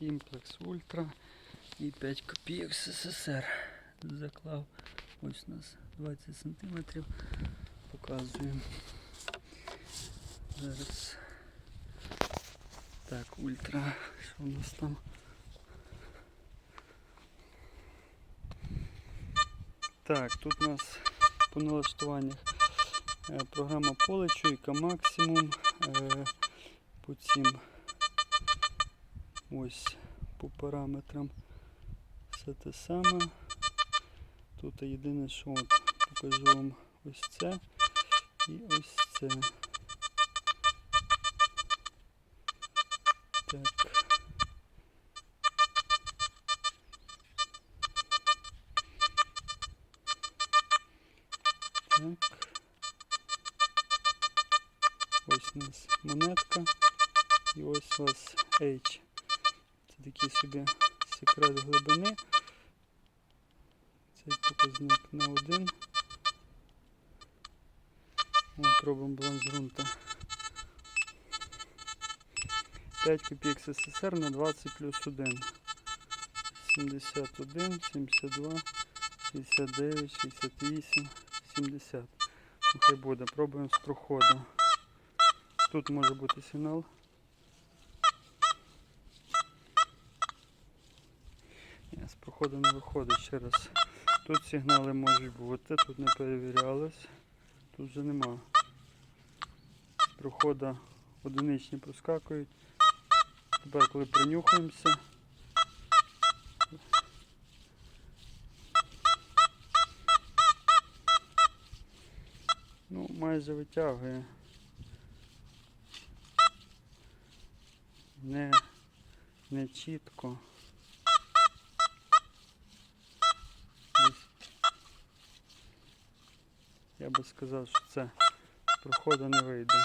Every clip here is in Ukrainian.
Simplex Ultra і 5 копійок СССР. Заклав ось у нас 20 см. Показуємо. Зараз. Так, ультра. Що у нас там? Так, тут у нас по налаштуваннях е, програма поле, чуйка максимум. Е, по цим ось по параметрам все те саме. Тут єдине, що от покажу вам ось це і ось це. Так. Так. Ось у нас монетка. І ось у вас H. Такий собі секрет глибини. Цей показник на один. От робимо баланс ґрунта. 5 копійок СССР на 20 плюс 1. 71, 72, 69, 68, 70. Ну, Хай буде. Пробуємо з проходу. Тут може бути сигнал. Проходу не виходить ще раз. Тут сигнали можуть бути, тут не перевірялось. Тут вже нема. З проходу одиничні проскакують. Тепер коли принюхаємося. Ну, майже витягує. Не, не чітко. Я би сказав, що це проходу не вийде.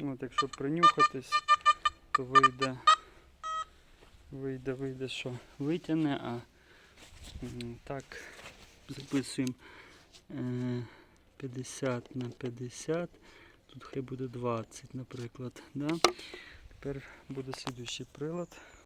От якщо принюхатись, то вийде, вийде, вийде, що витягне, а так записуємо е, 50 на 50. Тут хай буде 20, наприклад. Да? Тепер буде слідуючий прилад.